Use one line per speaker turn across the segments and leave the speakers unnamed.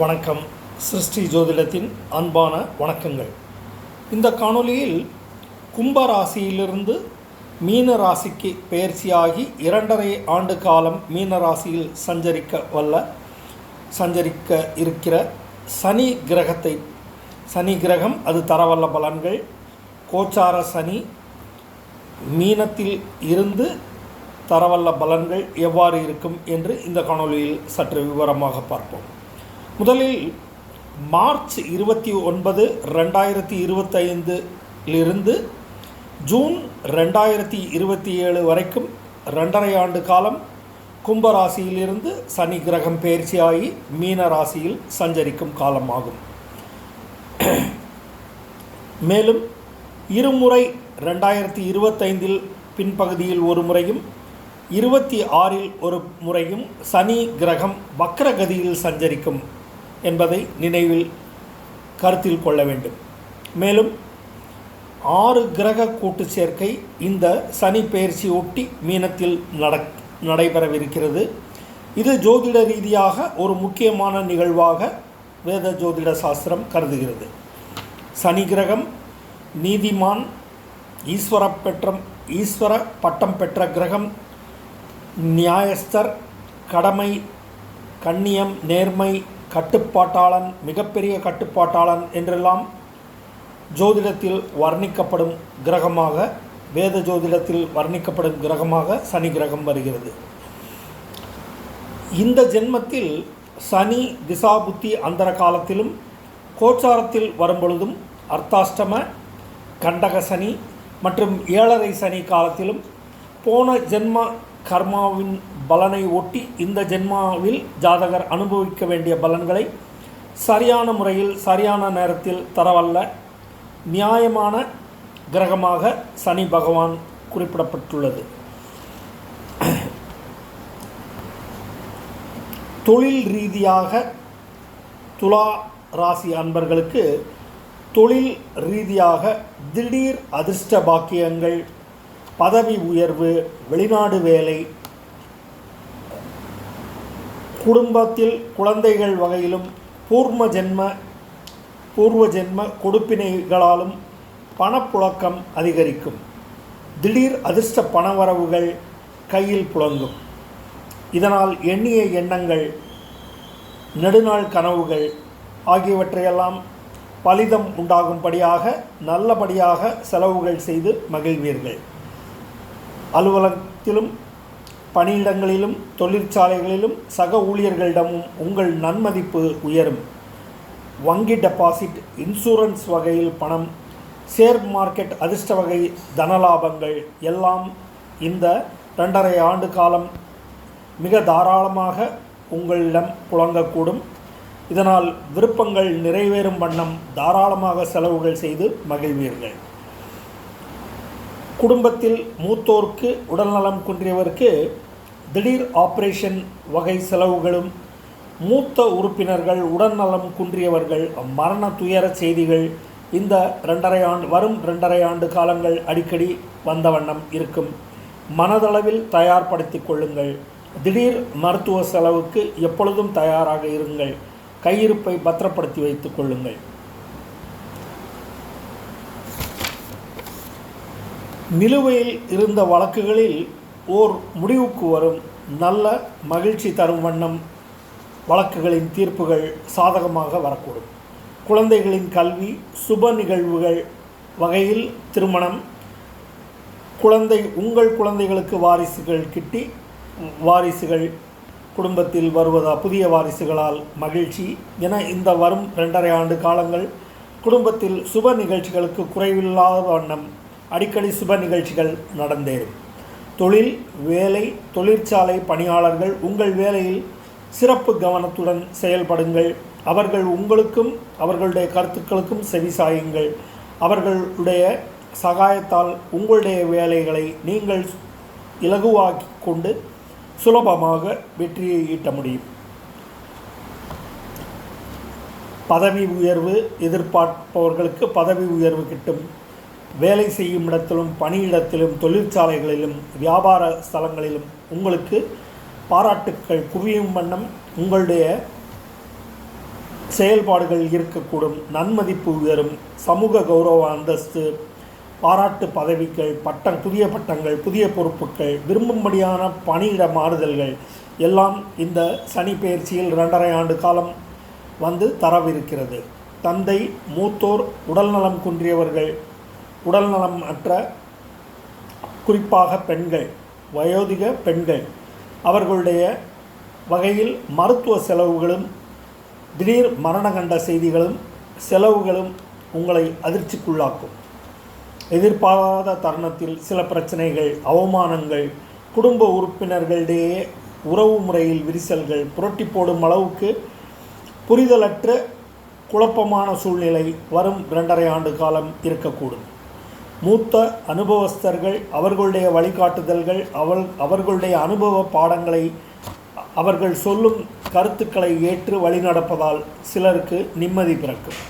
வணக்கம். சிருஷ்டி ஜோதிடத்தின் அன்பான வணக்கங்கள். இந்த காணொளியில் கும்ப ராசியிலிருந்து மீன ராசிக்கு பயிற்சியாகி இரண்டரை ஆண்டு காலம் மீன ராசியில் சஞ்சரிக்க வல்ல சஞ்சரிக்க இருக்கிற சனி கிரகத்தை சனி கிரகம் அது தரவல்ல பலன்கள். கோச்சார சனி மீனத்தில் இருந்து தரவல்ல பலன்கள் எவ்வாறு இருக்கும் என்று இந்த காணொளியில் சற்று விவரமாக பார்ப்போம். முதலில் மார்ச் இருபத்தி ஒன்பது ரெண்டாயிரத்தி இருபத்தைந்திலிருந்து ஜூன் ரெண்டாயிரத்தி இருபத்தி ஏழு வரைக்கும் ரெண்டரை ஆண்டு காலம் கும்பராசியிலிருந்து சனி கிரகம் பயிற்சியாகி மீன ராசியில் சஞ்சரிக்கும் காலமாகும். மேலும் இருமுறை ரெண்டாயிரத்தி இருபத்தைந்தில் பின்பகுதியில் ஒரு முறையும் இருபத்தி ஆறில் ஒரு முறையும் சனி கிரகம் வக்ரகதியில் சஞ்சரிக்கும் என்பதை நினைவில் கருத்தில் கொள்ள வேண்டும். மேலும் ஆறு கிரக கூட்டு சேர்க்கை இந்த சனி பெயர்ச்சி ஒட்டி மீனத்தில் நட நடைபெறவிருக்கிறது. இது ஜோதிட ரீதியாக ஒரு முக்கியமான நிகழ்வாக வேத ஜோதிட சாஸ்திரம் கருதுகிறது. சனி கிரகம் நீதிமான் ஈஸ்வர பெற்றம் ஈஸ்வர பட்டம் பெற்ற கிரகம் நியாயஸ்தர் கடமை கண்ணியம் நேர்மை கட்டுப்பாட்டாளன் மிகப்பெரிய கட்டுப்பாட்டாளன் என்றெல்லாம் ஜோதிடத்தில் வர்ணிக்கப்படும் கிரகமாக வேத ஜோதிடத்தில் வர்ணிக்கப்படும் கிரகமாக சனி கிரகம் வருகிறது. இந்த ஜென்மத்தில் சனி திசாபுத்தி அந்தர காலத்திலும் கோச்சாரத்தில் வரும்பொழுதும் அர்த்தாஷ்டம கண்டக சனி மற்றும் ஏழரை சனி காலத்திலும் போன ஜென்ம கர்மாவின் பலனை ஒட்டி இந்த ஜென்மாவில் ஜாதகர் அனுபவிக்க வேண்டிய பலன்களை சரியான முறையில் சரியான நேரத்தில் தரவல்ல நியாயமான கிரகமாக சனி பகவான் குறிப்பிடப்பட்டுள்ளது. தொழில் ரீதியாக துலா ராசி அன்பர்களுக்கு தொழில் ரீதியாக திடீர் அதிர்ஷ்ட பாக்கியங்கள் பதவி உயர்வு வெளிநாடு வேலை குடும்பத்தில் குழந்தைகள் வகையிலும் பூர்வ ஜென்ம பூர்வ ஜென்ம கொடுப்பினைகளாலும் பணப்புழக்கம் அதிகரிக்கும். திடீர் அதிர்ஷ்ட பணவரவுகள் கையில் புழங்கும். இதனால் எண்ணிய எண்ணங்கள் நெடுநாள் கனவுகள் ஆகியவற்றையெல்லாம் பலிதம் உண்டாகும்படியாக நல்லபடியாக செலவுகள் செய்து மகிழ்வீர்கள். அலுவலகத்திலும் பணியிடங்களிலும் தொழிற்சாலைகளிலும் சக ஊழியர்களிடமும் உங்கள் நன்மதிப்பு உயரும். வங்கி டெபாசிட் இன்சூரன்ஸ் வகையில் பணம் ஷேர் மார்க்கெட் அதிர்ஷ்ட வகை தனலாபங்கள் எல்லாம் இந்த ரெண்டரை ஆண்டு காலம் மிக தாராளமாக உங்களிடம் புழங்கக்கூடும். இதனால் விருப்பங்கள் நிறைவேறும் வண்ணம் தாராளமாக செலவுகள் செய்து மகிழ்வீர்கள். குடும்பத்தில் மூத்தோர்க்கு உடல்நலம் குன்றியவருக்கு திடீர் ஆப்ரேஷன் வகை செலவுகளும் மூத்த உறுப்பினர்கள் உடல்நலம் குன்றியவர்கள் மரண துயர செய்திகள் இந்த ரெண்டரை ஆண்டு வரும் ரெண்டரை ஆண்டு காலங்கள் அடிக்கடி வந்த வண்ணம் இருக்கும். மனதளவில் தயார்படுத்திக் கொள்ளுங்கள். திடீர் மருத்துவ செலவுக்கு எப்பொழுதும் தயாராக இருங்கள். கையிருப்பை பத்திரப்படுத்தி வைத்துக் கொள்ளுங்கள். நிலுவையில் இருந்த வழக்குகளில் ஓர் முடிவுக்கு வரும் நல்ல மகிழ்ச்சி தரும் வண்ணம் வழக்குகளின் தீர்ப்புகள் சாதகமாக வரக்கூடும். குழந்தைகளின் கல்வி சுப நிகழ்வுகள் வகையில் திருமணம் குழந்தை உங்கள் குழந்தைகளுக்கு வாரிசுகள் கிட்டி வாரிசுகள் குடும்பத்தில் வருவதா புதிய வாரிசுகளால் மகிழ்ச்சி என இந்த வரும் ரெண்டரை ஆண்டு காலங்கள் குடும்பத்தில் சுப நிகழ்ச்சிகளுக்கு குறைவில்லாத வண்ணம் அடிக்கடி சுப நிகழ்ச்சிகள் நடந்தேறும் தொழில் வேலை தொழிற்சாலை பணியாளர்கள் உங்கள் வேலையில் சிறப்பு கவனத்துடன் செயல்படுங்கள். அவர்கள் உங்களுக்கும் அவர்களுடைய கருத்துக்களுக்கும் செவிசாயுங்கள் அவர்களுடைய சகாயத்தால் உங்களுடைய வேலைகளை நீங்கள் இலகுவாக்கி கொண்டு சுலபமாக வெற்றியை ஈட்ட முடியும். பதவி உயர்வு எதிர்பார்ப்பவர்களுக்கு பதவி உயர்வு கிட்டும். வேலை செய்யும் இடத்திலும் பணியிடத்திலும் தொழிற்சாலைகளிலும் வியாபார ஸ்தலங்களிலும் உங்களுக்கு பாராட்டுக்கள் குவியும் வண்ணம் உங்களுடைய செயல்பாடுகள் இருக்கக்கூடும். நன்மதிப்பு உயரும். சமூக கௌரவ அந்தஸ்து பாராட்டு பதவிகள் பட்டம் புதிய பட்டங்கள் புதிய பொறுப்புகள் விரும்பும்படியான பணியிட மாறுதல்கள் எல்லாம் இந்த சனி பயிற்சியில் ரெண்டரை ஆண்டு காலம் வந்து தரவிருக்கிறது. தந்தை மூத்தோர் உடல்நலம் குன்றியவர்கள் உடல்நலம் அற்ற குறிப்பாக பெண்கள் வயோதிக பெண்கள் அவர்களுடைய வகையில் மருத்துவ செலவுகளும் திடீர் மரண கண்ட செய்திகளும் செலவுகளும் உங்களை அதிர்ச்சிக்குள்ளாக்கும். எதிர்பாராத தருணத்தில் சில பிரச்சனைகள் அவமானங்கள் குடும்ப உறுப்பினர்களிடையே உறவு முறையில் விரிசல்கள் புரட்டி போடும் அளவுக்கு புரிதலற்ற குழப்பமான சூழ்நிலை வரும் இரண்டரை ஆண்டு காலம் இருக்கக்கூடும். மூத்த அனுபவஸ்தர்கள் அவர்களுடைய வழிகாட்டுதல்கள் அவள் அவர்களுடைய அனுபவ பாடங்களை அவர்கள் சொல்லும் கருத்துக்களை ஏற்று வழிநடப்பதால் சிலருக்கு நிம்மதி பிறக்கும்.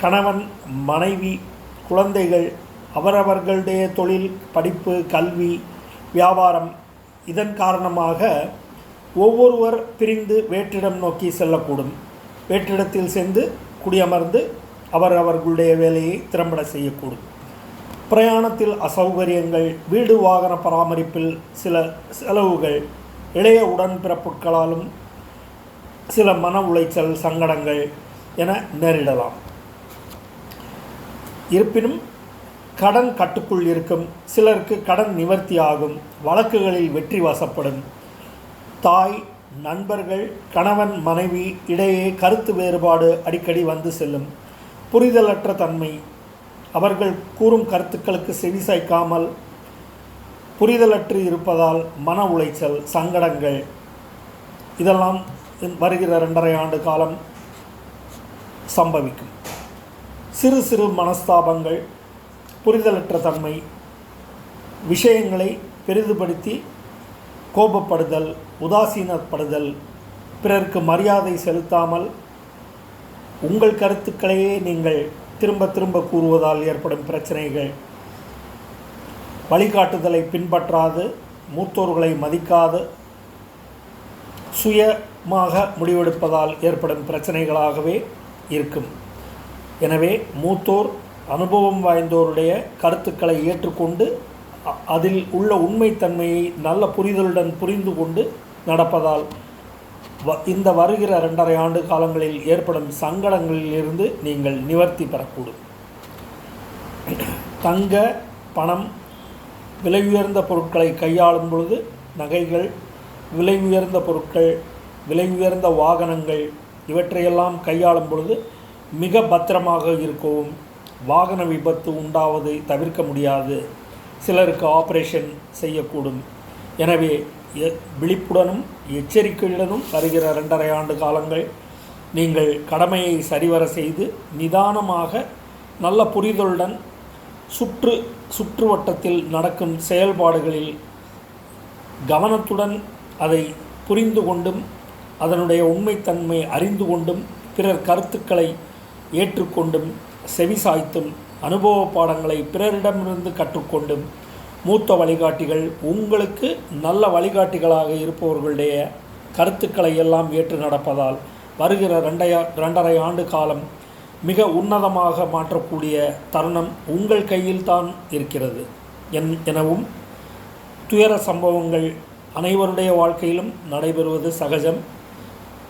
கணவன் மனைவி குழந்தைகள் அவரவர்களுடைய தொழில் படிப்பு கல்வி வியாபாரம் இதன் காரணமாக ஒவ்வொருவர் பிரிந்து வேற்றிடம் நோக்கி செல்லக்கூடும். வேற்றிடத்தில் சென்று குடியமர்ந்து அவர் அவர்களுடைய வேலையை திறம்பட செய்யக்கூடும். பிரயாணத்தில் அசௌகரியங்கள் வீடு வாகன பராமரிப்பில் சில செலவுகள் இளைய உடன்பிறப்புகளாலும் சில மன உளைச்சல் சங்கடங்கள் என நேரிடலாம். இருப்பினும் கடன் கட்டுக்குள் இருக்கும் சிலருக்கு கடன் நிவர்த்தி ஆகும் வழக்குகளில் வெற்றி வசப்படும். தாய் நண்பர்கள் கணவன் மனைவி இடையே கருத்து வேறுபாடு அடிக்கடி வந்து செல்லும். புரிதலற்ற தன்மை அவர்கள் கூறும் கருத்துக்களுக்கு செவிசாய்க்காமல் புரிதலற்று இருப்பதால் மன உளைச்சல் சங்கடங்கள் இதெல்லாம் வருகிற ரெண்டரை ஆண்டு காலம் சம்பவிக்கும். சிறு சிறு மனஸ்தாபங்கள் புரிதலற்ற தன்மை விஷயங்களை பெரிதுபடுத்தி கோபப்படுதல் உதாசீனப்படுதல் பிறருக்கு மரியாதை செலுத்தாமல் உங்கள் கருத்துக்களையே நீங்கள் திரும்ப திரும்ப கூறுவதால் ஏற்படும் பிரச்சனைகள். வழிகாட்டுதலை பின்பற்றாது மூத்தோர்களை மதிக்காது சுயமாக முடிவெடுப்பதால் ஏற்படும் பிரச்சனைகளாகவே இருக்கும். எனவே மூத்தோர் அனுபவம் வாய்ந்தோருடைய கருத்துக்களை ஏற்றுக்கொண்டு அதில் உள்ள உண்மைத்தன்மையை நல்ல புரிதலுடன் புரிந்து கொண்டு நடப்பதால் இந்த வருகிற ரெண்டரை ஆண்டு காலங்களில் ஏற்படும் சங்கடங்களிலிருந்து நீங்கள் நிவர்த்தி பெறக்கூடும். தங்க பணம் விலை உயர்ந்த பொருட்களை கையாளும் பொழுது நகைகள் விலை உயர்ந்த பொருட்கள் விலை உயர்ந்த வாகனங்கள் இவற்றையெல்லாம் கையாளும் பொழுது மிக பத்திரமாக இருக்கவும் வாகன விபத்து உண்டாவதை தவிர்க்க முடியாது. சிலருக்கு ஆபரேஷன் செய்யக்கூடும். எனவே விழிப்புடனும் எச்சரிக்கையுடனும் வருகிற ரெண்டரை ஆண்டு காலங்கள் நீங்கள் கடமையை சரிவர செய்து நிதானமாக நல்ல புரிதலுடன் சுற்று சுற்றுவட்டத்தில் நடக்கும் செயல்பாடுகளில் கவனத்துடன் அதை புரிந்து கொண்டும் அதனுடைய உண்மைத்தன்மை அறிந்து கொண்டும் பிறர் கருத்துக்களை ஏற்றுக்கொண்டும் செவிசாய்த்தும் அனுபவ பாடங்களை பிறரிடமிருந்து கற்றுக்கொண்டும் மூத்த வழிகாட்டிகள் உங்களுக்கு நல்ல வழிகாட்டிகளாக இருப்பவர்களுடைய கருத்துக்களை எல்லாம் ஏற்று நடப்பதால் வருகிற ரெண்டைய ரெண்டரை ஆண்டு காலம் மிக உன்னதமாக மாற்றக்கூடிய தருணம் உங்கள் கையில்தான் இருக்கிறது. என் எனவும் துயர சம்பவங்கள் அனைவருடைய வாழ்க்கையிலும் நடைபெறுவது சகஜம்.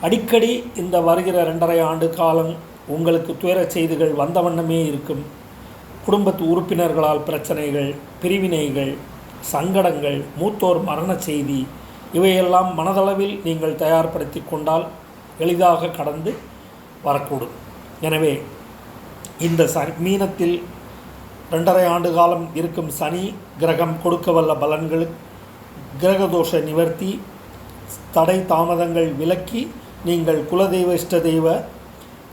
அடிக்கடி இந்த வருகிற ரெண்டரை ஆண்டு காலம் உங்களுக்கு துயர செய்திகள் வந்த வண்ணமே இருக்கும். குடும்பத்து உறுப்பினர்களால் பிரச்சனைகள் பிரிவினைகள் சங்கடங்கள் மூத்தோர் மரணச் செய்தி இவையெல்லாம் மனதளவில் நீங்கள் தயார்படுத்தி கொண்டால் எளிதாக கடந்து வரக்கூடும். எனவே இந்த சனி மீனத்தில் ரெண்டரை ஆண்டு காலம் இருக்கும் சனி கிரகம் கொடுக்க வல்ல பலன்கள் கிரகதோஷ நிவர்த்தி தடை தாமதங்கள் விலக்கி நீங்கள் குலதெய்வ இஷ்ட தெய்வ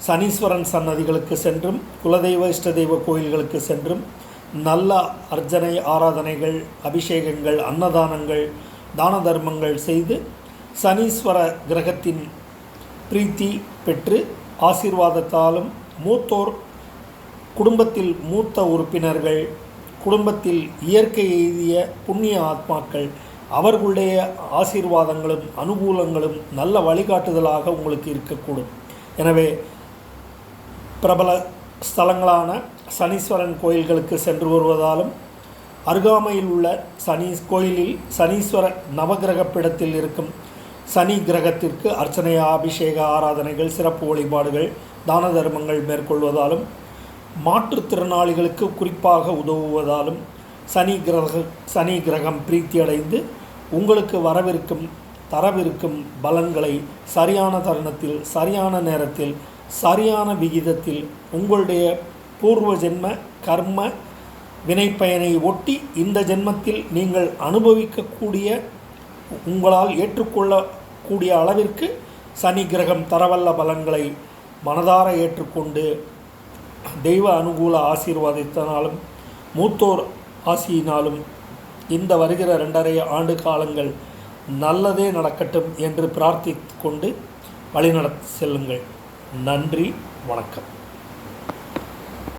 சனீஸ்வரன் சன்னதிகளுக்கு சென்றும் குலதெய்வ இஷ்ட தெய்வ கோயில்களுக்கு சென்றும் நல்ல அர்ச்சனை ஆராதனைகள் அபிஷேகங்கள் அன்னதானங்கள் தான தர்மங்கள் செய்து சனீஸ்வர கிரகத்தின் பிரீத்தி பெற்று ஆசீர்வாதத்தாலும் மூத்தோர் குடும்பத்தில் மூத்த உறுப்பினர்கள் குடும்பத்தில் இயற்கை எய்திய புண்ணிய ஆத்மாக்கள் அவர்களுடைய ஆசீர்வாதங்களும் அனுகூலங்களும் நல்ல வழிகாட்டுதலாக உங்களுக்கு இருக்கக்கூடும். எனவே பிரபல ஸ்தலங்களான சனீஸ்வரன் கோயில்களுக்கு சென்று வருவதாலும் அருகாமையில் உள்ள சனி கோயிலில் சனீஸ்வர நவகிரக பிடத்தில் இருக்கும் சனி கிரகத்திற்கு அர்ச்சனை அபிஷேக ஆராதனைகள் சிறப்பு வழிபாடுகள் தான தர்மங்கள் மேற்கொள்வதாலும் மாற்றுத்திறனாளிகளுக்கு குறிப்பாக உதவுவதாலும் சனி கிரக சனி கிரகம் பிரீத்தியடைந்து உங்களுக்கு வரவிருக்கும் தரவிருக்கும் பலன்களை சரியான தருணத்தில் சரியான நேரத்தில் சரியான விகிதத்தில் உங்களுடைய பூர்வ ஜென்ம கர்ம வினைப்பயனை ஒட்டி இந்த ஜென்மத்தில் நீங்கள் அனுபவிக்கக்கூடிய உங்களால் ஏற்றுக்கொள்ளக்கூடிய அளவிற்கு சனி கிரகம் தரவல்ல பலன்களை மனதார ஏற்றுக்கொண்டு தெய்வ அனுகூல ஆசீர்வாதத்தினாலும் மூத்தோர் ஆசியினாலும் இந்த வருகிற ரெண்டரை ஆண்டு காலங்கள் நல்லதே நடக்கட்டும் என்று பிரார்த்தித்து கொண்டு வழிநடத்தி செல்லுங்கள். நன்றி வணக்கம்.